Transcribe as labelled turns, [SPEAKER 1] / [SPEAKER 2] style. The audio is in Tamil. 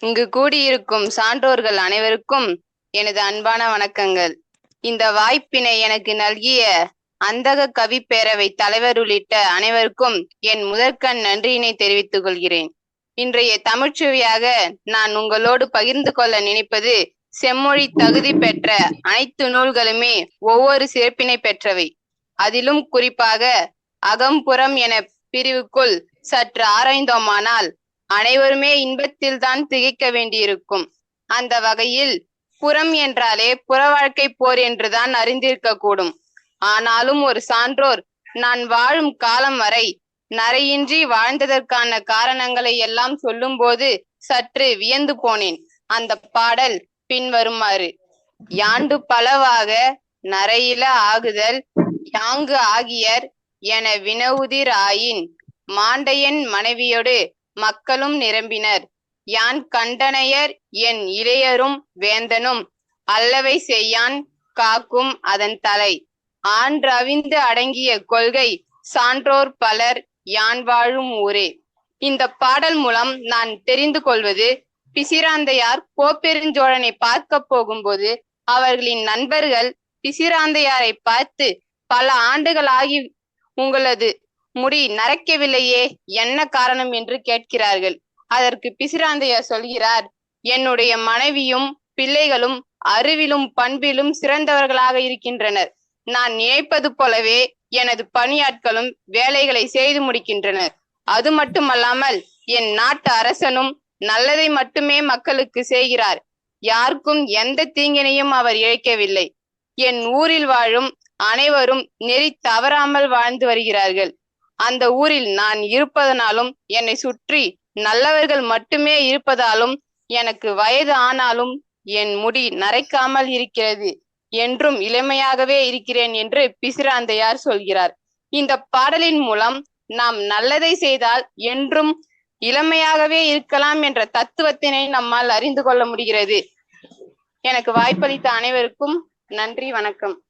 [SPEAKER 1] இங்கு கூடியிருக்கும் சான்றோர்கள் அனைவருக்கும் எனது அன்பான வணக்கங்கள். இந்த வாய்ப்பினை எனக்கு நல்கிய அந்தக கவி பேரவை தலைவர் உள்ளிட்ட அனைவருக்கும் என் முதற்கண் நன்றியினை தெரிவித்துக் கொள்கிறேன். இன்றைய தமிழ்ச்சுவையாக நான் உங்களோடு பகிர்ந்து கொள்ள நினைப்பது செம்மொழி தகுதி பெற்ற அனைத்து நூல்களுமே ஒவ்வொரு சிறப்பினை பெற்றவை. அதிலும் குறிப்பாக அகம்புறம் என பிரிவுக்குள் சற்று ஆராய்ந்தோமானால் அனைவருமே இன்பத்தில் தான் திகைக்க வேண்டியிருக்கும். அந்த வகையில் புறம் என்றாலே புற வாழ்க்கை போர் என்றுதான் அறிந்திருக்க கூடும் ஆனாலும் ஒரு சான்றோர் நான் வாழும் காலம் வரை நரையின்றி வாழ்ந்ததற்கான காரணங்களை எல்லாம் சொல்லும்போது சற்று வியந்து போனேன். அந்த பாடல் பின்வருமாறு யாண்டு பலவாக நரையில ஆகுதல் யாங்கு ஆகியர் என வினவுதிர் ஆயின் மாண்டையன் மனைவியோடு மக்களும் நிரம்பினர். யான் கண்டனையர் என் இளையரும் வேந்தனும் அல்லவை செய்யான் காக்கும் அதன் தலை. ஆன்றவிந்து அடங்கிய கொள்கை சான்றோர் பலர் யான் வாழும் ஊரே. இந்த பாடல் மூலம் நான் தெரிந்து கொள்வது பிசிராந்தையார் கோப்பெருஞ்சோழனை பார்க்க போகும்போது அவர்களின் நண்பர்கள் பிசிராந்தையாரை பார்த்து பல ஆண்டுகளாகி உங்களது முடி நரைக்கவில்லையே என்ன காரணம் என்று கேட்கிறார்கள். அதற்கு பிசிராந்தையார் சொல்கிறார் என்னுடைய மனைவியும் பிள்ளைகளும் அறிவிலும் பண்பிலும் சிறந்தவர்களாக இருக்கின்றனர். நான் நினைப்பது போலவே எனது பணியாட்களும் வேலைகளை செய்து முடிக்கின்றனர். அது மட்டுமல்லாமல் என் நாட்டு அரசனும் நல்லதை மட்டுமே மக்களுக்கு செய்கிறார். யாருக்கும் எந்த தீங்கினையும் அவர் இழைக்கவில்லை. என் ஊரில் வாழும் அனைவரும் நெறி தவறாமல் வாழ்ந்து வருகிறார்கள். அந்த ஊரில் நான் இருப்பதனாலும் என்னை சுற்றி நல்லவர்கள் மட்டுமே இருப்பதாலும் எனக்கு வயது ஆனாலும் என் முடி நரைக்காமல் இருக்கிறது என்றும் இளமையாகவே இருக்கிறேன் என்று பிசிராந்தையார் சொல்கிறார். இந்த பாடலின் மூலம் நாம் நல்லதை செய்தால் என்றும் இளமையாகவே இருக்கலாம் என்ற தத்துவத்தினை நம்மால் அறிந்து கொள்ள முடிகிறது. எனக்கு வாய்ப்பளித்த அனைவருக்கும் நன்றி வணக்கம்.